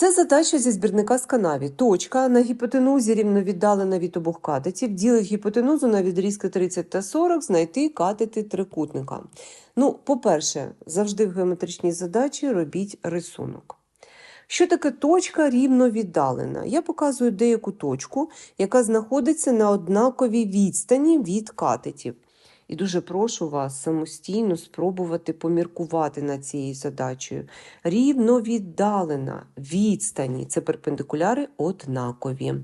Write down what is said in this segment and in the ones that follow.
Це задача зі збірника з канаві. Точка на гіпотенузі рівновіддалена від обох катетів, ділить гіпотенузу на відрізки 30 та 40, знайти катети трикутника. Ну, по-перше, завжди в геометричній задачі робіть рисунок. Що таке точка рівновіддалена? Я показую деяку точку, яка знаходиться на однаковій відстані від катетів. І дуже прошу вас самостійно спробувати поміркувати над цією задачею. Рівно віддалена відстані це перпендикуляри однакові.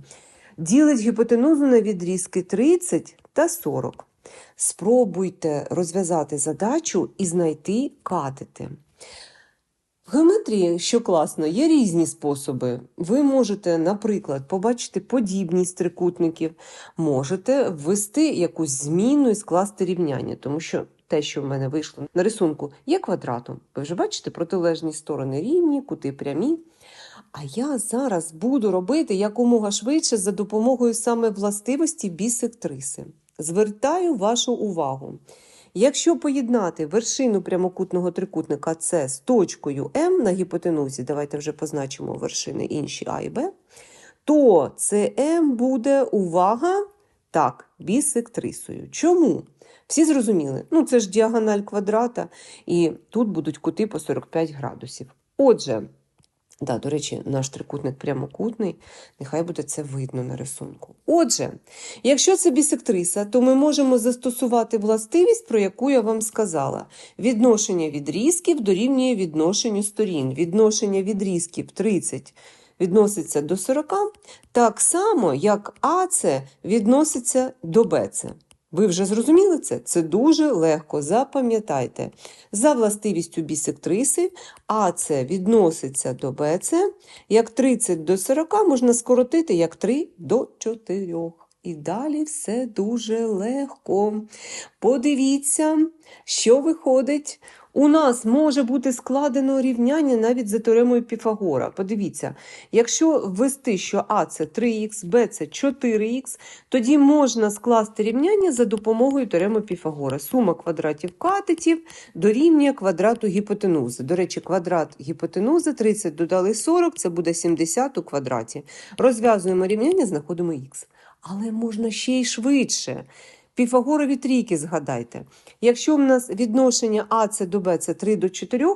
Ділить гіпотенузу на відрізки 30 та 40. Спробуйте розв'язати задачу і знайти катети. В геометрії, що класно, є різні способи. Ви можете, наприклад, побачити подібність трикутників, можете ввести якусь зміну і скласти рівняння, тому що те, що в мене вийшло на рисунку, є квадратом. Ви вже бачите, протилежні сторони рівні, кути прямі. А я зараз буду робити якомога швидше за допомогою саме властивості бісектриси. Звертаю вашу увагу. Якщо поєднати вершину прямокутного трикутника С з точкою М на гіпотенузі, давайте вже позначимо вершини інші А і Б, то СМ буде, увага, так, бісектрисою. Чому? Всі зрозуміли? Ну, це ж діагональ квадрата, і тут будуть кути по 45 градусів. Отже, Да, до речі, наш трикутник прямокутний, нехай буде це видно на рисунку. Отже, якщо це бісектриса, то ми можемо застосувати властивість, про яку я вам сказала. Відношення відрізків дорівнює відношенню сторін. Відношення відрізків 30 відноситься до 40, так само, як АЦ відноситься до БЦ. Ви вже зрозуміли це? Це дуже легко. Запам'ятайте. За властивістю бісектриси АЦ відноситься до БЦ, як 30 до 40 можна скоротити як 3 до 4. І далі все дуже легко. Подивіться, що виходить. У нас може бути складено рівняння навіть за теоремою Піфагора. Подивіться, якщо ввести, що А це 3х, Б це 4х, тоді можна скласти рівняння за допомогою теореми Піфагора. Сума квадратів катетів дорівнює квадрату гіпотенузи. До речі, квадрат гіпотенузи 30 додали 40, це буде 70 у квадраті. Розв'язуємо рівняння, знаходимо х. Але можна ще й швидше. Піфагорові трійки згадайте. Якщо в нас відношення АЦ до БЦ 3 до 4,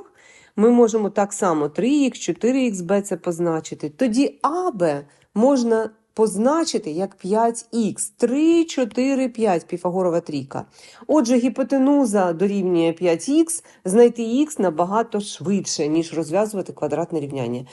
ми можемо так само 3х, 4х, БЦ позначити. Тоді АБ можна позначити як 5х. 3, 4, 5 Піфагорова трійка. Отже, гіпотенуза дорівнює 5х, знайти х набагато швидше, ніж розв'язувати квадратне рівняння.